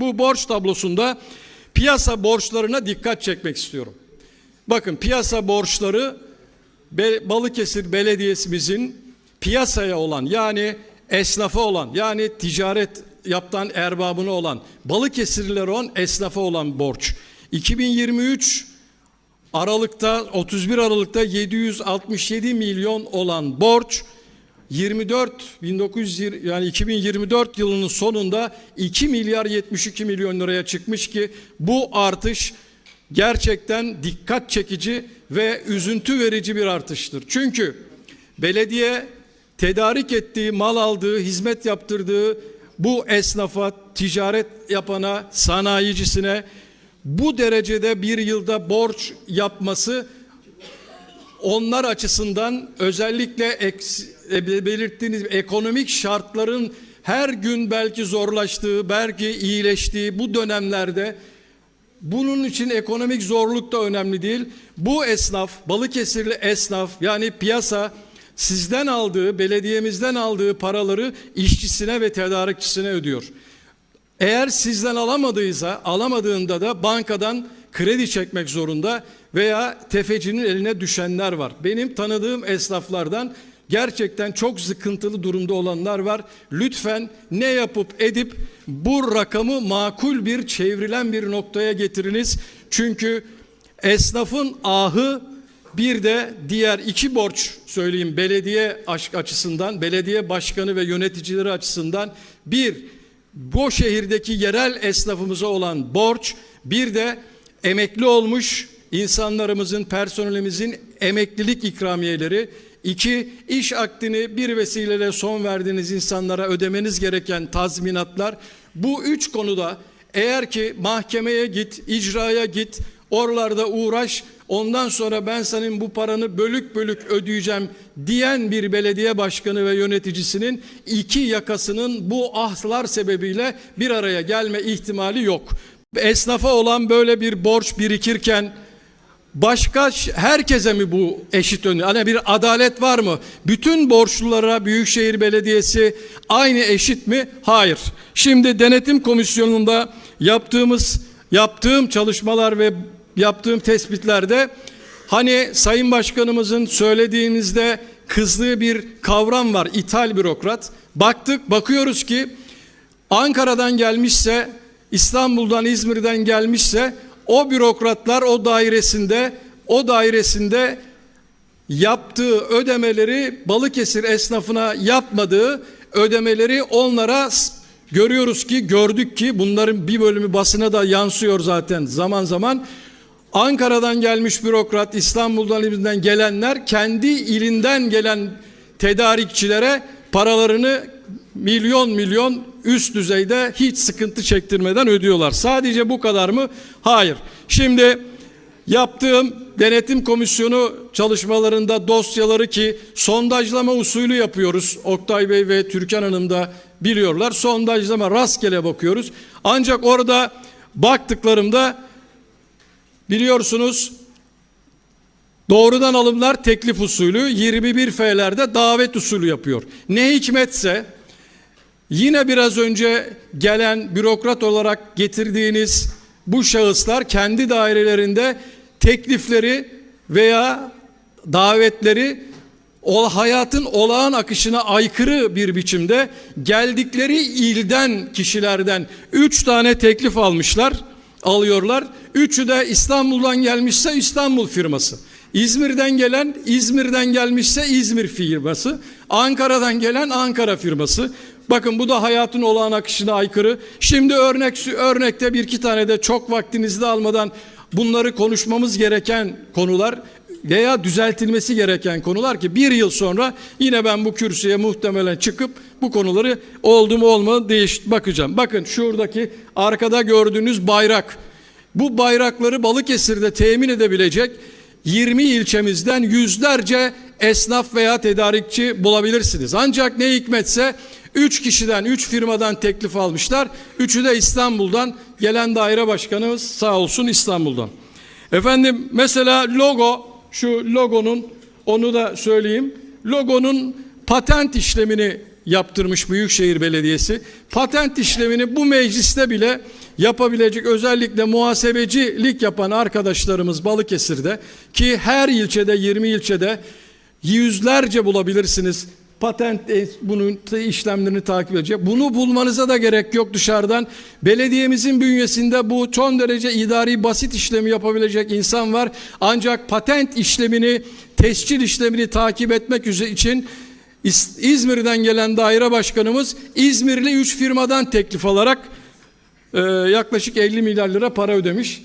Bu borç tablosunda piyasa borçlarına dikkat çekmek istiyorum. Bakın piyasa borçları Balıkesir Belediyesimizin piyasaya olan yani esnafa olan yani ticaret yaptan erbabına olan Balıkesirliler olan esnafa olan borç. 2023 Aralıkta 31 Aralık'ta 767 milyon olan borç 24 1920 yani 2024 yılının sonunda 2 milyar 72 milyon liraya çıkmış ki bu artış gerçekten dikkat çekici ve üzüntü verici bir artıştır. Çünkü belediye tedarik ettiği, mal aldığı, hizmet yaptırdığı bu esnafa, ticaret yapana, sanayicisine bu derecede bir yılda borç yapması onlar açısından özellikle e, belirttiğiniz ekonomik şartların her gün belki zorlaştığı, belki iyileştiği bu dönemlerde bunun için ekonomik zorluk da önemli değil. Bu esnaf, Balıkesirli esnaf yani piyasa sizden aldığı, belediyemizden aldığı paraları işçisine ve tedarikçisine ödüyor. Eğer sizden alamadıysa, alamadığında da bankadan kredi çekmek zorunda veya tefecinin eline düşenler var. Benim tanıdığım esnaflardan gerçekten çok sıkıntılı durumda olanlar var. Lütfen ne yapıp edip bu rakamı makul bir çevrilen bir noktaya getiriniz. Çünkü esnafın ahı bir de diğer iki borç söyleyeyim belediye açısından, belediye başkanı ve yöneticileri açısından bir bu şehirdeki yerel esnafımıza olan borç, bir de emekli olmuş insanlarımızın, personelimizin emeklilik ikramiyeleri, iki iş akdini bir vesileyle son verdiğiniz insanlara ödemeniz gereken tazminatlar. Bu üç konuda eğer ki mahkemeye git, icraya git, oralarda uğraş, ondan sonra ben senin bu paranı bölük bölük ödeyeceğim diyen bir belediye başkanı ve yöneticisinin iki yakasının bu ahlar sebebiyle bir araya gelme ihtimali yok. Esnafa olan böyle bir borç birikirken Başka herkese mi bu eşit önü? Hani bir adalet var mı? Bütün borçlulara Büyükşehir Belediyesi aynı eşit mi? Hayır. Şimdi denetim komisyonunda yaptığımız yaptığım çalışmalar ve yaptığım tespitlerde hani Sayın Başkanımızın söylediğinizde kızdığı bir kavram var. İthal bürokrat. Baktık bakıyoruz ki Ankara'dan gelmişse, İstanbul'dan, İzmir'den gelmişse o bürokratlar o dairesinde o dairesinde yaptığı ödemeleri Balıkesir esnafına yapmadığı ödemeleri onlara görüyoruz ki gördük ki bunların bir bölümü basına da yansıyor zaten zaman zaman. Ankara'dan gelmiş bürokrat, İstanbul'dan İzmir'den gelenler kendi ilinden gelen tedarikçilere paralarını milyon milyon üst düzeyde hiç sıkıntı çektirmeden ödüyorlar. Sadece bu kadar mı? Hayır. Şimdi yaptığım denetim komisyonu çalışmalarında dosyaları ki sondajlama usulü yapıyoruz. Oktay Bey ve Türkan Hanım da biliyorlar. Sondajlama rastgele bakıyoruz. Ancak orada baktıklarımda biliyorsunuz Doğrudan alımlar teklif usulü 21 F'lerde davet usulü yapıyor. Ne hikmetse yine biraz önce gelen bürokrat olarak getirdiğiniz bu şahıslar kendi dairelerinde teklifleri veya davetleri o hayatın olağan akışına aykırı bir biçimde geldikleri ilden kişilerden üç tane teklif almışlar, alıyorlar. Üçü de İstanbul'dan gelmişse İstanbul firması. İzmir'den gelen İzmir'den gelmişse İzmir firması. Ankara'dan gelen Ankara firması. Bakın bu da hayatın olağan akışına aykırı. Şimdi örnek örnekte bir iki tane de çok vaktinizi de almadan bunları konuşmamız gereken konular veya düzeltilmesi gereken konular ki bir yıl sonra yine ben bu kürsüye muhtemelen çıkıp bu konuları oldu mu olmadı değiş bakacağım. Bakın şuradaki arkada gördüğünüz bayrak. Bu bayrakları Balıkesir'de temin edebilecek 20 ilçemizden yüzlerce esnaf veya tedarikçi bulabilirsiniz. Ancak ne hikmetse 3 kişiden, 3 firmadan teklif almışlar. Üçü de İstanbul'dan gelen daire başkanımız sağ olsun İstanbul'dan. Efendim mesela logo, şu logonun onu da söyleyeyim. Logonun patent işlemini yaptırmış Büyükşehir Belediyesi. Patent işlemini bu mecliste bile yapabilecek özellikle muhasebecilik yapan arkadaşlarımız Balıkesir'de ki her ilçede 20 ilçede yüzlerce bulabilirsiniz. Patent e, bunun işlemlerini takip edecek. Bunu bulmanıza da gerek yok dışarıdan. Belediyemizin bünyesinde bu son derece idari basit işlemi yapabilecek insan var. Ancak patent işlemini, tescil işlemini takip etmek için İz- İzmir'den gelen daire başkanımız İzmirli 3 firmadan teklif alarak e, yaklaşık 50 milyar lira para ödemiş.